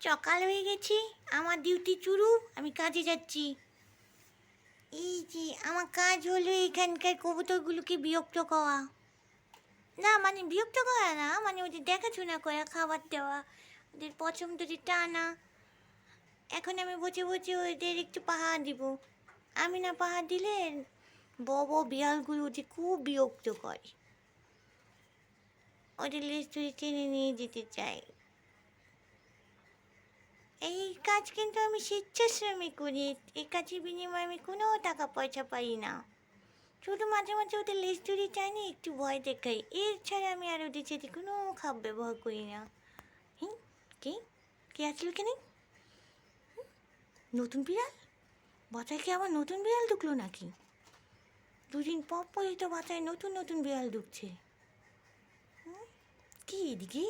সকাল হয়ে গেছি, আমার ডিউটি চুরু, আমি কাজে যাচ্ছি। এই যে, আমার কাজ হলো এখানকার কবুতরগুলোকে বিরক্ত করা। না মানে বিরক্ত করা না মানে ওদের দেখাশোনা করা, খাবার দেওয়া, ওদের পছন্দটি টানা। এখন আমি বসে বসে ওদের একটু পাহাড় দিব। আমি না পাহাড় দিলে বব বড় বিড়ালগুলো ওদের খুব বিরক্ত করে। ওদের লেজ টেনে নিয়ে যেতে চাই। এই কাজ কিন্তু আমি স্বেচ্ছাশ্রমে করি। এই কাজের বিনিময়ে আমি কোনো টাকা পয়সা পাই না। শুধু মাঝে মাঝে ওদের লেজ ধরে চাই না একটু ভয় দেখাই। এর ছাড়া আমি আর ওদের সাথে কোনো খাপ ব্যবহার করি না। হুম কে? কে আসলো কেন নতুন বিড়াল? বাসায় কি আবার নতুন বিড়াল ঢুকলো নাকি? দুদিন পর পরই তো বাসায় নতুন নতুন বিড়াল ঢুকছে? কি এদিকে?